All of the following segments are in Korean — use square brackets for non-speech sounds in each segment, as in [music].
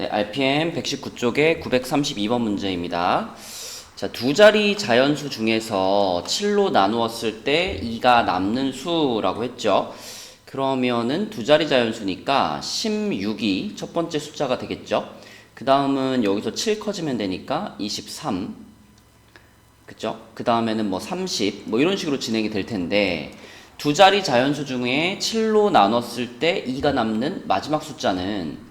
네, RPM 119쪽의 932번 문제입니다. 자, 두 자리 자연수 중에서 7로 나누었을 때 2가 남는 수라고 했죠. 그러면은 두 자리 자연수니까 16이 첫 번째 숫자가 되겠죠. 그 다음은 여기서 7 커지면 되니까 23. 그죠? 그 다음에는 뭐 30, 뭐 이런 식으로 진행이 될 텐데, 두 자리 자연수 중에 7로 나눴을 때 2가 남는 마지막 숫자는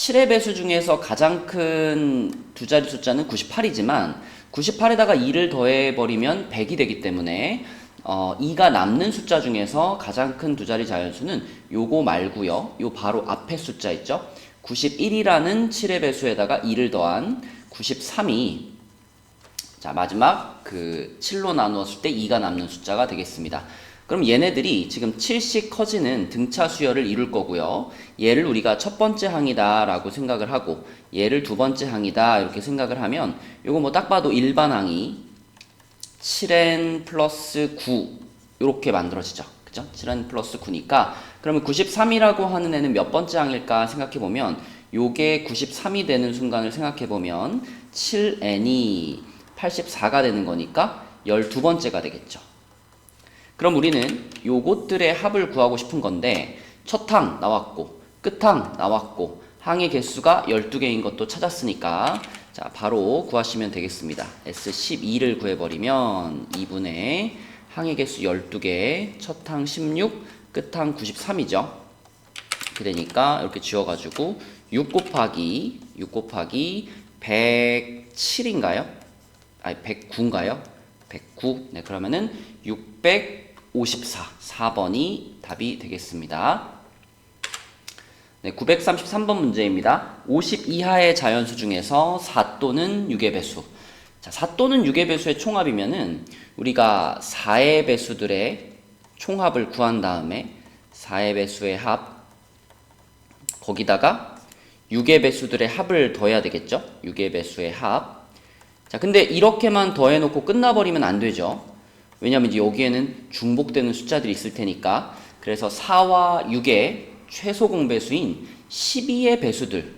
7의 배수 중에서 가장 큰 두 자리 숫자는 98이지만 98에다가 2를 더해버리면 100이 되기 때문에 어, 2가 남는 숫자 중에서 가장 큰 두 자리 자연수는 요거 말고요. 요 바로 앞에 숫자 있죠? 91이라는 7의 배수에다가 2를 더한 93이 자 마지막 그 7로 나누었을 때 2가 남는 숫자가 되겠습니다. 그럼 얘네들이 지금 7씩 커지는 등차 수열을 이룰 거고요. 얘를 우리가 첫 번째 항이다 라고 생각을 하고 얘를 두 번째 항이다 이렇게 생각을 하면 요거 뭐 딱 봐도 일반 항이 7n 플러스 9 이렇게 만들어지죠. 그죠? 7n 플러스 9니까 그러면 93이라고 하는 애는 몇 번째 항일까 생각해 보면 요게 93이 되는 순간을 생각해 보면 7n이 84가 되는 거니까 12번째가 되겠죠. 그럼 우리는 요것들의 합을 구하고 싶은 건데 첫 항 나왔고 끝항 나왔고 항의 개수가 12개인 것도 찾았으니까 자 바로 구하시면 되겠습니다. S12를 구해버리면 2분의 항의 개수 12개 첫 항 16, 끝항 93이죠. 그러니까 이렇게 지워가지고 6 곱하기 6 곱하기 107인가요? 아니 109인가요? 109. 네 그러면은 654 4번이 답이 되겠습니다. 네, 933번 문제입니다. 50 이하의 자연수 중에서 4 또는 6의 배수. 자, 4 또는 6의 배수의 총합이면은 우리가 4의 배수들의 총합을 구한 다음에 4의 배수의 합 거기다가 6의 배수들의 합을 더해야 되겠죠? 6의 배수의 합. 자, 근데 이렇게만 더해 놓고 끝나 버리면 안 되죠. 왜냐면 이제 여기에는 중복되는 숫자들이 있을 테니까. 그래서 4와 6의 최소 공배수인 12의 배수들,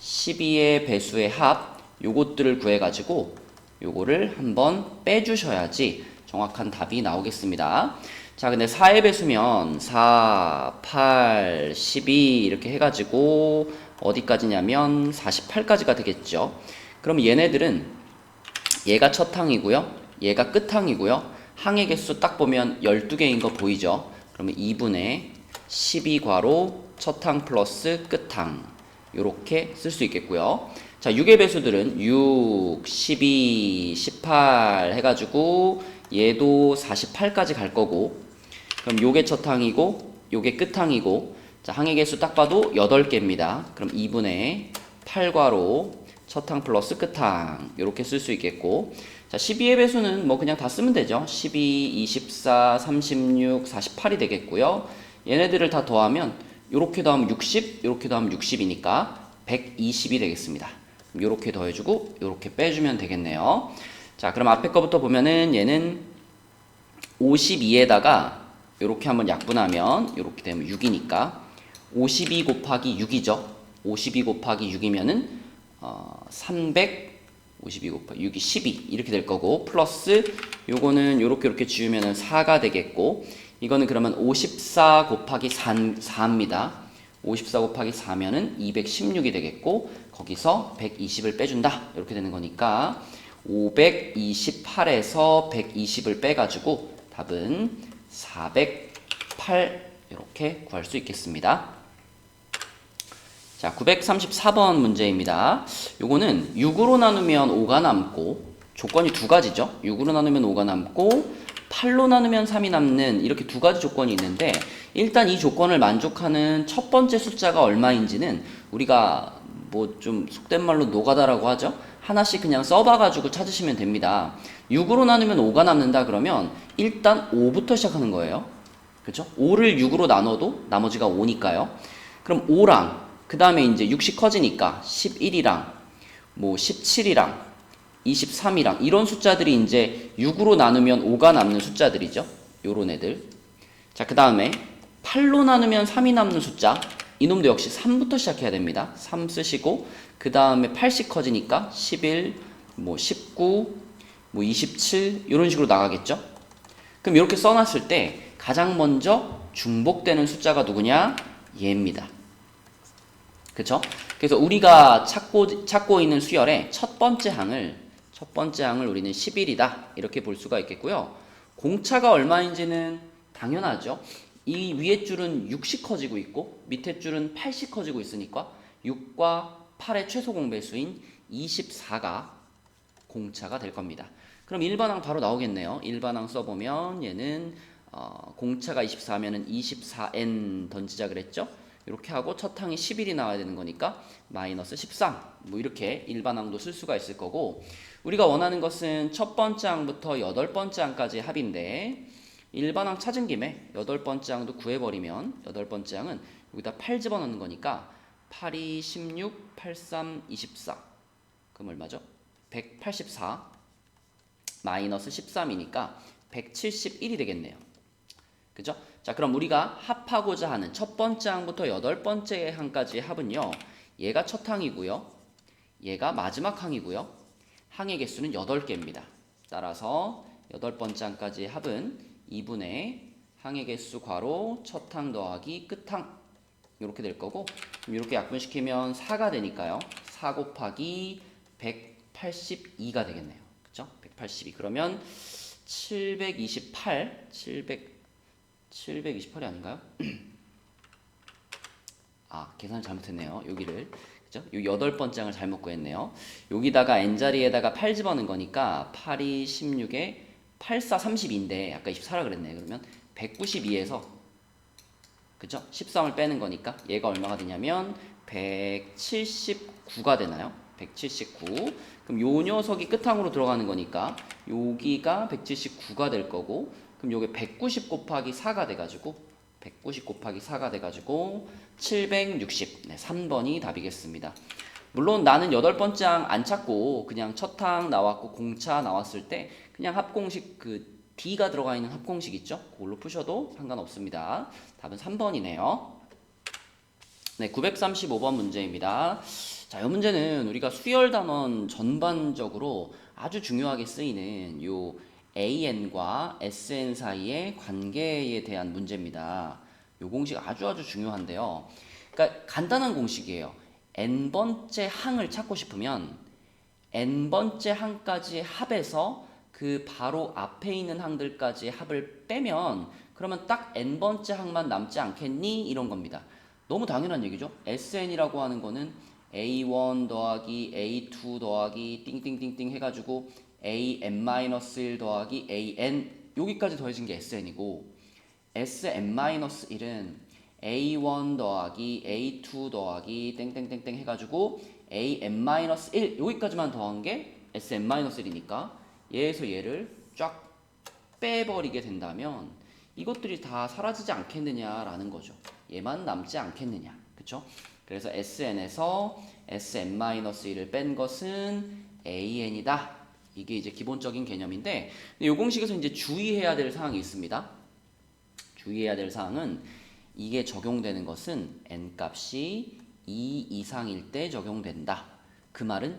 12의 배수의 합, 요것들을 구해가지고 요거를 한번 빼주셔야지 정확한 답이 나오겠습니다. 자, 근데 4의 배수면 4, 8, 12 이렇게 해가지고 어디까지냐면 48까지가 되겠죠. 그럼 얘네들은 얘가 첫 항이고요. 얘가 끝 항이고요. 항의 개수 딱 보면 12개인 거 보이죠? 그러면 2분의 12괄호 첫항 플러스 끝 항. 요렇게 쓸 수 있겠고요. 자, 6의 배수들은 6, 12, 18 해가지고 얘도 48까지 갈 거고 그럼 요게 첫 항이고 요게 끝 항이고 자, 항의 개수 딱 봐도 8개입니다. 그럼 2분의 8괄호 첫항 플러스 끝항 이렇게 쓸 수 있겠고 자 12의 배수는 뭐 그냥 다 쓰면 되죠. 12, 24, 36, 48이 되겠고요. 얘네들을 다 더하면 요렇게 더하면 60 요렇게 더하면 60이니까 120이 되겠습니다. 요렇게 더해주고 요렇게 빼주면 되겠네요. 자 그럼 앞에 거부터 보면은 얘는 52에다가 요렇게 한번 약분하면 요렇게 되면 6이니까 52 곱하기 6이죠. 52 곱하기 6이면은 어, 300 52 곱하기 6이 12 이렇게 될 거고 플러스 요거는 요렇게 요렇게 지우면은 4가 되겠고 이거는 그러면 54 곱하기 4, 4입니다. 54 곱하기 4면은 216이 되겠고 거기서 120을 빼준다 이렇게 되는 거니까 528에서 120을 빼가지고 답은 408 이렇게 구할 수 있겠습니다. 자, 934번 문제입니다. 요거는 6으로 나누면 5가 남고 조건이 두 가지죠. 6으로 나누면 5가 남고 8로 나누면 3이 남는 이렇게 두 가지 조건이 있는데 일단 이 조건을 만족하는 첫 번째 숫자가 얼마인지는 우리가 뭐 좀 속된 말로 노가다라고 하죠. 하나씩 그냥 써봐가지고 찾으시면 됩니다. 6으로 나누면 5가 남는다 그러면 일단 5부터 시작하는 거예요. 그죠? 5를 6으로 나눠도 나머지가 5니까요. 그럼 5랑 그 다음에 이제 60 커지니까 11이랑 뭐 17이랑 23이랑 이런 숫자들이 이제 6으로 나누면 5가 남는 숫자들이죠. 요런 애들. 자, 그 다음에 8로 나누면 3이 남는 숫자. 이놈도 역시 3부터 시작해야 됩니다. 3 쓰시고 그 다음에 8씩 커지니까 11, 뭐 19, 뭐 27 이런 식으로 나가겠죠. 그럼 이렇게 써놨을 때 가장 먼저 중복되는 숫자가 누구냐? 얘입니다. 그쵸? 그래서 우리가 찾고, 찾고 있는 수열의 첫 번째 항을, 첫 번째 항을 우리는 11이다. 이렇게 볼 수가 있겠고요. 공차가 얼마인지는 당연하죠. 이 위에 줄은 6씩 커지고 있고, 밑에 줄은 8씩 커지고 있으니까 6과 8의 최소 공배수인 24가 공차가 될 겁니다. 그럼 일반항 바로 나오겠네요. 일반항 써보면 얘는 어, 공차가 24면은 24n 던지자 그랬죠? 이렇게 하고 첫 항이 11이 나와야 되는 거니까 마이너스 13. 뭐 이렇게 일반 항도 쓸 수가 있을 거고 우리가 원하는 것은 첫 번째 항부터 여덟 번째 항까지 합인데 일반 항 찾은 김에 여덟 번째 항도 구해버리면 여덟 번째 항은 여기다 8 집어넣는 거니까 8, 2, 16, 8, 3, 24. 그럼 얼마죠? 184 마이너스 13이니까 171이 되겠네요. 그죠? 자, 그럼 우리가 합하고자 하는 첫 번째 항부터 여덟 번째 항까지 합은요. 얘가 첫 항이고요. 얘가 마지막 항이고요. 항의 개수는 8개입니다. 따라서 여덟 번째 항까지 합은 2분의 항의 개수 괄호 첫 항 더하기 끝항 이렇게 될 거고 그럼 이렇게 약분시키면 4가 되니까요. 4 곱하기 182가 되겠네요. 그죠? 182 그러면 728 700 728이 아닌가요? [clears throat] 아, 계산 잘못했네요. 여기를. 그죠? 요 여덟 번째 항을 잘못 구했네요. 여기다가 n자리에다가 8 집어넣은 거니까 8이 16에 8, 4, 32인데 아까 24라 그랬네. 그러면 192에서 그죠? 13을 빼는 거니까 얘가 얼마가 되냐면 179가 되나요? 179. 그럼 요 녀석이 끝항으로 들어가는 거니까 여기가 179가 될 거고 그럼 요게 190 곱하기 4가 돼 가지고 190 곱하기 4가 돼 가지고 760. 네, 3번이 답이겠습니다. 물론 나는 여덟 번째 항 안 찾고 그냥 첫 항 나왔고 공차 나왔을 때 그냥 합공식 그 D가 들어가 있는 합공식 있죠? 그걸로 푸셔도 상관없습니다. 답은 3번이네요. 네, 935번 문제입니다. 자, 이 문제는 우리가 수열 단원 전반적으로 아주 중요하게 쓰이는 요 AN과 SN 사이의 관계에 대한 문제입니다. 요 공식 아주 아주 중요한데요. 그러니까 간단한 공식이에요. n번째 항을 찾고 싶으면 n번째 항까지 합해서 그 바로 앞에 있는 항들까지 합을 빼면 그러면 딱 n번째 항만 남지 않겠니? 이런 겁니다. 너무 당연한 얘기죠. SN이라고 하는 거는 A1 더하기 A2 더하기 띵띵띵띵 해가지고 AN-1 더하기 AN 여기까지 더해진 게 SN이고 SN-1은 A1 더하기 A2 더하기 땡땡땡땡 해가지고 AN-1 여기까지만 더한 게 SN-1이니까 얘에서 얘를 쫙 빼버리게 된다면 이것들이 다 사라지지 않겠느냐라는 거죠. 얘만 남지 않겠느냐. 그쵸? 그래서 SN에서 SN-1을 뺀 것은 AN이다. 이게 이제 기본적인 개념인데 이 공식에서 이제 주의해야 될 사항이 있습니다. 주의해야 될 사항은 이게 적용되는 것은 n 값이 2 이상일 때 적용된다. 그 말은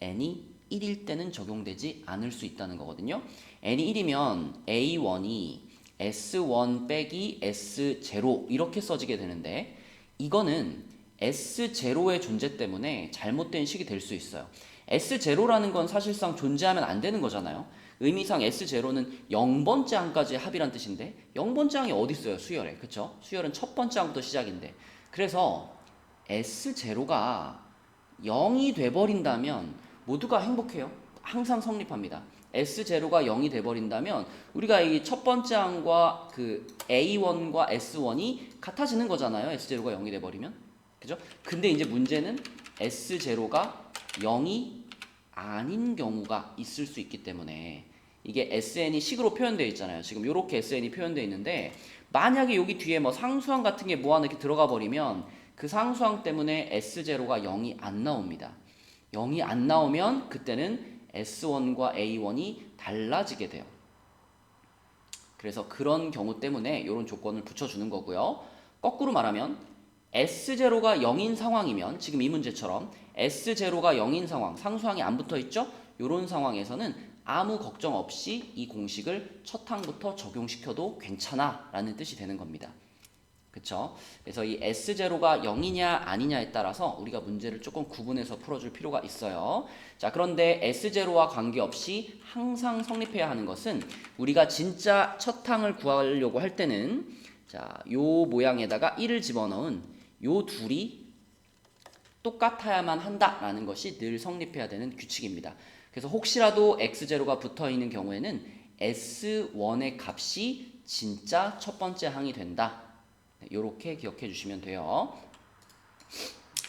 n이 1일 때는 적용되지 않을 수 있다는 거거든요. n이 1이면 a1이 s1 빼기 s0 이렇게 써지게 되는데 이거는 s0의 존재 때문에 잘못된 식이 될 수 있어요. S0라는 건 사실상 존재하면 안 되는 거잖아요. 의미상 S0는 0번째 항까지 합이란 뜻인데 0번째 항이 어디 있어요? 수열에. 그쵸? 수열은 첫 번째 항부터 시작인데. 그래서 S0가 0이 돼 버린다면 모두가 행복해요. 항상 성립합니다. S0가 0이 돼버린다면 우리가 이 첫 번째 항과 그 A1과 S1이 같아지는 거잖아요. S0가 0이 돼버리면. 그죠? 근데 이제 문제는 S0가 0이 아닌 경우가 있을 수 있기 때문에 이게 SN이 식으로 표현되어 있잖아요. 지금 이렇게 SN이 표현되어 있는데 만약에 여기 뒤에 뭐 상수항 같은 게뭐 하나 이렇게 들어가 버리면 그 상수항 때문에 S0가 0이 안 나옵니다. 0이 안 나오면 그때는 S1과 A1이 달라지게 돼요. 그래서 그런 경우 때문에 이런 조건을 붙여주는 거고요. 거꾸로 말하면 S0가 0인 상황이면 지금 이 문제처럼 S0가 0인 상황, 상수항이 안 붙어 있죠? 이런 상황에서는 아무 걱정 없이 이 공식을 첫 항부터 적용시켜도 괜찮아 라는 뜻이 되는 겁니다. 그쵸? 그래서 이 S0가 0이냐 아니냐에 따라서 우리가 문제를 조금 구분해서 풀어줄 필요가 있어요. 자, 그런데 S0와 관계없이 항상 성립해야 하는 것은 우리가 진짜 첫 항을 구하려고 할 때는 자, 요 모양에다가 1을 집어넣은 요 둘이 똑같아야만 한다라는 것이 늘 성립해야 되는 규칙입니다. 그래서 혹시라도 x0가 붙어 있는 경우에는 s1의 값이 진짜 첫 번째 항이 된다. 이렇게 기억해 주시면 돼요.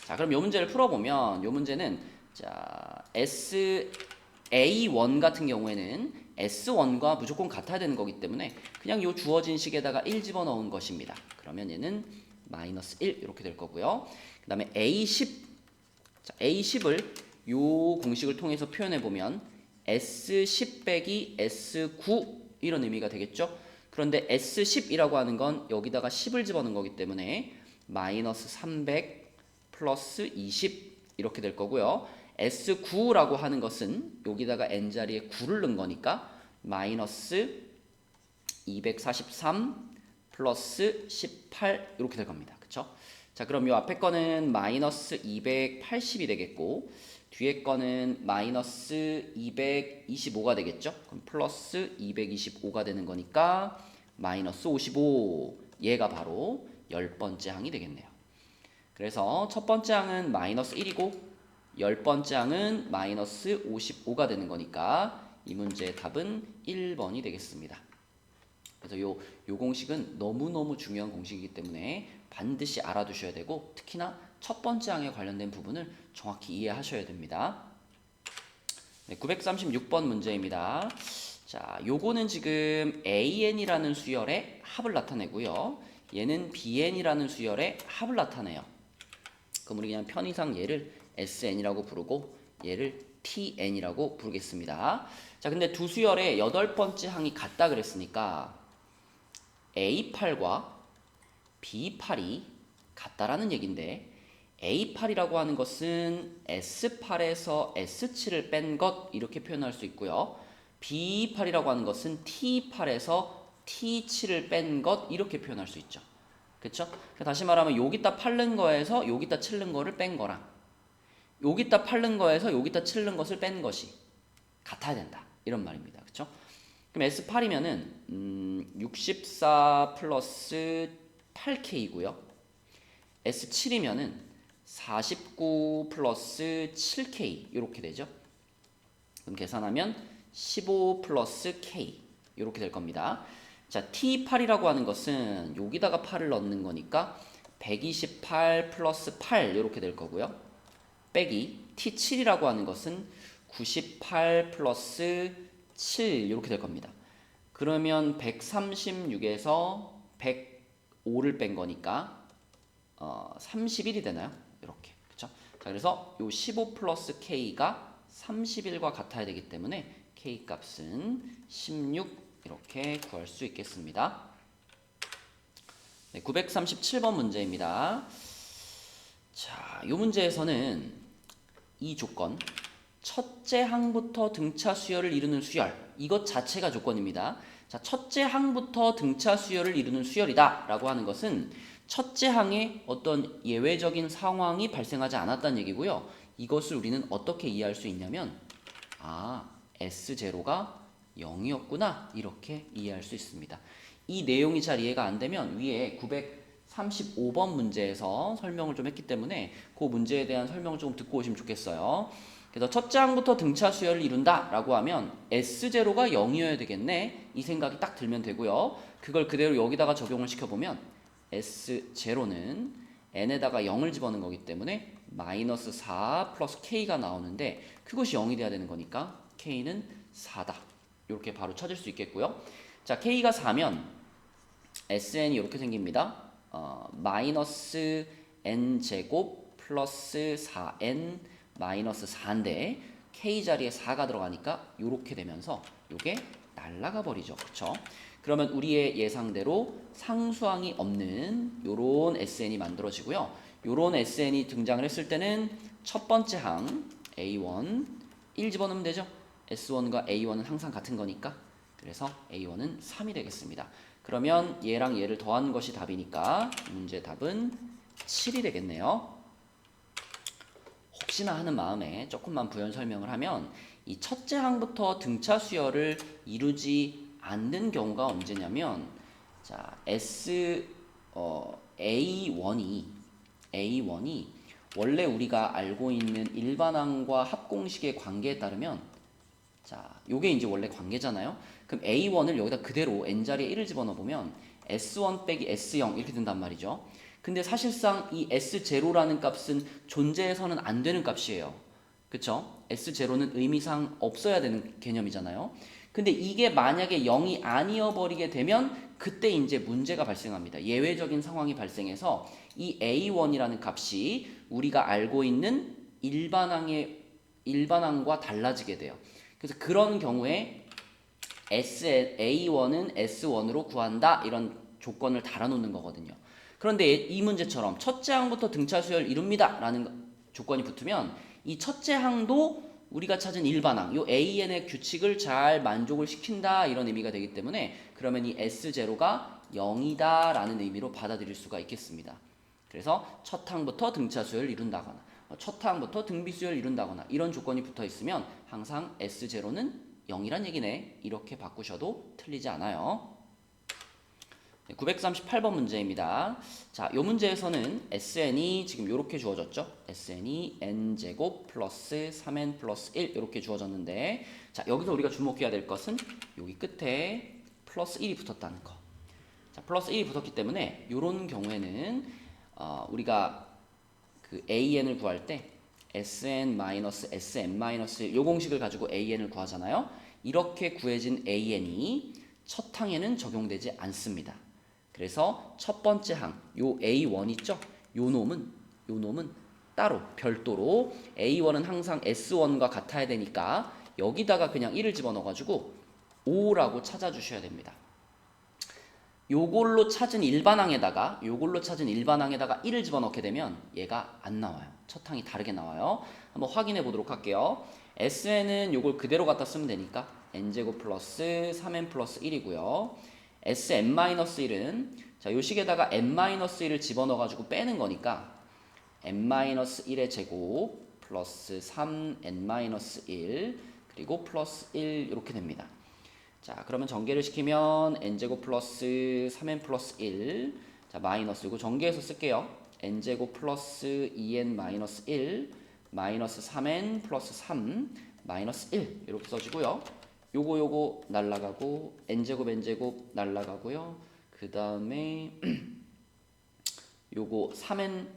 자, 그럼 이 문제를 풀어보면 이 문제는 자 SA1 같은 경우에는 S1과 무조건 같아야 되는 거기 때문에 그냥 이 주어진 식에다가 1 집어넣은 것입니다. 그러면 얘는 마이너스 1 이렇게 될 거고요. 그 다음에 A10 자, A10을 요 공식을 통해서 표현해 보면 S10 빼기 S9 이런 의미가 되겠죠. 그런데 S10이라고 하는 건 여기다가 10을 집어넣은 거기 때문에 마이너스 300 플러스 20 이렇게 될 거고요. S9라고 하는 것은 여기다가 n자리에 9를 넣은 거니까 마이너스 243 플러스 18 이렇게 될 겁니다. 그쵸? 자 그럼 이 앞에 거는 마이너스 280이 되겠고 뒤에 거는 마이너스 225가 되겠죠? 그럼 플러스 225가 되는 거니까 마이너스 55 얘가 바로 열 번째 항이 되겠네요. 그래서 첫 번째 항은 마이너스 1이고 열 번째 항은 마이너스 55가 되는 거니까 이 문제의 답은 1번이 되겠습니다. 그래서 요, 요 공식은 너무너무 중요한 공식이기 때문에 반드시 알아두셔야 되고 특히나 첫 번째 항에 관련된 부분을 정확히 이해하셔야 됩니다. 네, 936번 문제입니다. 자, 요거는 지금 AN이라는 수열의 합을 나타내고요. 얘는 BN이라는 수열의 합을 나타내요. 그럼 우리 그냥 편의상 얘를 SN이라고 부르고 얘를 TN이라고 부르겠습니다. 자, 근데 두 수열의 여덟 번째 항이 같다 그랬으니까 A8과 B8이 같다라는 얘긴데 A8이라고 하는 것은 S8에서 S7을 뺀 것 이렇게 표현할 수 있고요. B8이라고 하는 것은 T8에서 T7을 뺀 것 이렇게 표현할 수 있죠. 그쵸? 다시 말하면 여기다 팔른 거에서 여기다 칠른 거를 뺀 거랑 여기다 팔른 거에서 여기다 칠른 것을 뺀 것이 같아야 된다. 이런 말입니다. 그쵸? 그럼 S8이면은 음, 64 플러스 8K고요. S7이면은 49 플러스 7K 이렇게 되죠. 그럼 계산하면 15 플러스 K 이렇게 될 겁니다. 자, T8이라고 하는 것은 여기다가 8을 넣는 거니까 128 플러스 8 이렇게 될 거고요. 빼기 T7이라고 하는 것은 98 플러스 7 이렇게 될 겁니다. 그러면 136에서 105를 뺀 거니까 어, 31이 되나요? 이렇게 그렇죠? 자 그래서 요 15 플러스 k가 31과 같아야 되기 때문에 k 값은 16 이렇게 구할 수 있겠습니다. 네, 937번 문제입니다. 자, 이 문제에서는 이 조건 첫째 항부터 등차 수열을 이루는 수열 이것 자체가 조건입니다. 자, 첫째 항부터 등차 수열을 이루는 수열이다 라고 하는 것은 첫째 항에 어떤 예외적인 상황이 발생하지 않았다는 얘기고요. 이것을 우리는 어떻게 이해할 수 있냐면 아, S0가 0이었구나 이렇게 이해할 수 있습니다. 이 내용이 잘 이해가 안 되면 위에 935번 문제에서 설명을 좀 했기 때문에 그 문제에 대한 설명을 좀 듣고 오시면 좋겠어요. 그래서 첫째 항부터 등차 수열을 이룬다 라고 하면 S0가 0이어야 되겠네 이 생각이 딱 들면 되고요. 그걸 그대로 여기다가 적용을 시켜보면 S0는 n에다가 0을 집어넣은 거기 때문에 마이너스 4 플러스 k가 나오는데 그것이 0이 돼야 되는 거니까 k는 4다. 이렇게 바로 찾을 수 있겠고요. 자, k가 4면 sn이 이렇게 생깁니다. 어, 마이너스 n 제곱 플러스 4n 마이너스 4인데 k 자리에 4가 들어가니까 이렇게 되면서 이게 날라가 버리죠. 그렇죠? 그러면 우리의 예상대로 상수항이 없는 요런 SN이 만들어지고요. 요런 SN이 등장을 했을 때는 첫 번째 항 A1 1 집어넣으면 되죠. S1과 A1은 항상 같은 거니까. 그래서 A1은 3이 되겠습니다. 그러면 얘랑 얘를 더한 것이 답이니까 문제 답은 7이 되겠네요. 혹시나 하는 마음에 조금만 부연 설명을 하면 이 첫째 항부터 등차 수열을 이루지 않는 경우가 언제냐면 자 S 어, A1이 A1이 원래 우리가 알고 있는 일반항과 합공식의 관계에 따르면 자 요게 이제 원래 관계잖아요. 그럼 A1을 여기다 그대로 n 자리에 1을 집어넣어 보면 S1 빼기 S0 이렇게 된단 말이죠. 근데 사실상 이 S0라는 값은 존재해서는 안 되는 값이에요. 그쵸? S0는 의미상 없어야 되는 개념이잖아요. 근데 이게 만약에 0이 아니어 버리게 되면 그때 이제 문제가 발생합니다. 예외적인 상황이 발생해서 이 A1이라는 값이 우리가 알고 있는 일반항의 일반항과 달라지게 돼요. 그래서 그런 경우에 S A1은 S1으로 구한다 이런 조건을 달아놓는 거거든요. 그런데 이 문제처럼 첫째 항부터 등차 수열 이룹니다 라는 조건이 붙으면 이 첫째 항도 우리가 찾은 일반항, 요 AN의 규칙을 잘 만족을 시킨다 이런 의미가 되기 때문에 그러면 이 S0가 0이다 라는 의미로 받아들일 수가 있겠습니다. 그래서 첫 항부터 등차 수열을 이룬다거나 첫 항부터 등비 수열을 이룬다거나 이런 조건이 붙어 있으면 항상 S0는 0이란 얘기네. 이렇게 바꾸셔도 틀리지 않아요. 938번 문제입니다. 자, 이 문제에서는 SN이 지금 이렇게 주어졌죠. SN이 n제곱 플러스 3n 플러스 1 이렇게 주어졌는데 자, 여기서 우리가 주목해야 될 것은 여기 끝에 플러스 1이 붙었다는 거. 자, 플러스 1이 붙었기 때문에 이런 경우에는 어, 우리가 그 AN을 구할 때 SN-SM-1, 요 공식을 가지고 AN을 구하잖아요. 이렇게 구해진 AN이 첫 항에는 적용되지 않습니다. 그래서 첫 번째 항, 요 A1 있죠? 요 놈은, 요 놈은 따로, 별도로 A1은 항상 S1과 같아야 되니까 여기다가 그냥 1을 집어넣어 가지고 5라고 찾아 주셔야 됩니다. 요걸로 찾은 일반항에다가 요걸로 찾은 일반항에다가 1을 집어넣게 되면 얘가 안 나와요. 첫 항이 다르게 나와요. 한번 확인해 보도록 할게요. SN은 요걸 그대로 갖다 쓰면 되니까 n제곱 플러스 3n 플러스 1이고요. Sn-1은 자, 요 식에다가 n-1을 집어넣어 가지고 빼는 거니까 n-1의 제곱 플러스 3n-1 그리고 플러스 1 이렇게 됩니다. 자, 그러면 전개를 시키면 n제곱 플러스 3n 플러스 1. 자, 마이너스고 전개해서 쓸게요. n제곱 플러스 2n 마이너스 1 마이너스 3n 플러스 3 마이너스 1 이렇게 써지고요. 요거 요거 날라가고 n제곱 n제곱 날라가고요. 그 다음에 [clears throat] 요거 3n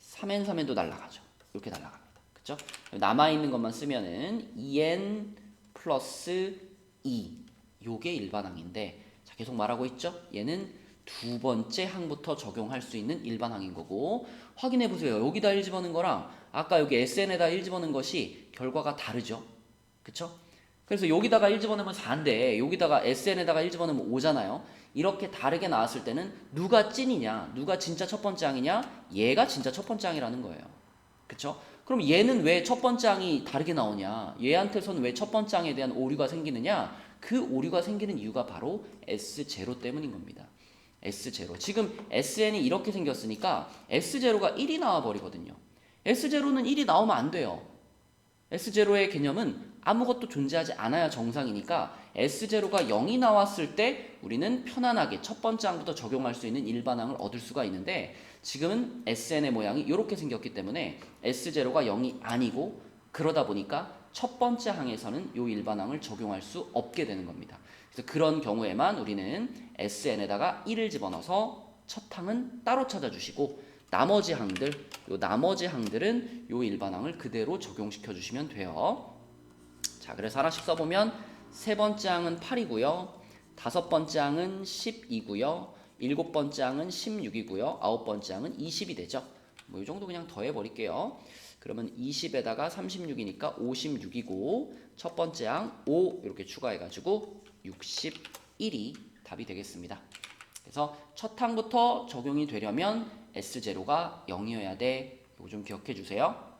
3n 3n도 날라가죠. 이렇게 날라갑니다. 그쵸? 남아 있는 것만 쓰면은 2n 플러스 2 요게 일반항인데 자 계속 말하고 있죠? 얘는 두 번째 항부터 적용할 수 있는 일반항인 거고 확인해 보세요. 여기다 1 집어넣은 거랑 아까 여기 SN에다 1 집어넣은 것이 결과가 다르죠. 그쵸? 그래서 여기다가 1 집어넣으면 4인데 여기다가 SN에다가 1 집어넣으면 5잖아요. 이렇게 다르게 나왔을 때는 누가 찐이냐, 누가 진짜 첫 번째 항이냐, 얘가 진짜 첫 번째 항이라는 거예요. 그쵸? 그럼 얘는 왜 첫 번째 항이 다르게 나오냐? 얘한테서는 왜 첫 번째 항에 대한 오류가 생기느냐? 그 오류가 생기는 이유가 바로 S0 때문인 겁니다. S0. 지금 SN이 이렇게 생겼으니까 S0가 1이 나와 버리거든요. S0는 1이 나오면 안 돼요. S0의 개념은 아무것도 존재하지 않아야 정상이니까 S0가 0이 나왔을 때 우리는 편안하게 첫 번째 항부터 적용할 수 있는 일반항을 얻을 수가 있는데 지금은 SN의 모양이 이렇게 생겼기 때문에 S0가 0이 아니고 그러다 보니까 첫 번째 항에서는 이 일반항을 적용할 수 없게 되는 겁니다. 그래서 그런 경우에만 우리는 SN에다가 1을 집어넣어서 첫 항은 따로 찾아주시고 나머지 항들, 요 나머지 항들은 요 일반항을 그대로 적용시켜 주시면 돼요. 자, 그래서 하나씩 써보면 세 번째 항은 8이고요. 다섯 번째 항은 10이고요. 일곱 번째 항은 16이고요. 아홉 번째 항은 20이 되죠. 뭐 이 정도 그냥 더해 버릴게요. 그러면 20에다가 36이니까 56이고 첫 번째 항 5 이렇게 추가해 가지고 61이 답이 되겠습니다. 그래서 첫 항부터 적용이 되려면 S0가 0이어야 돼. 이거 좀 기억해 주세요.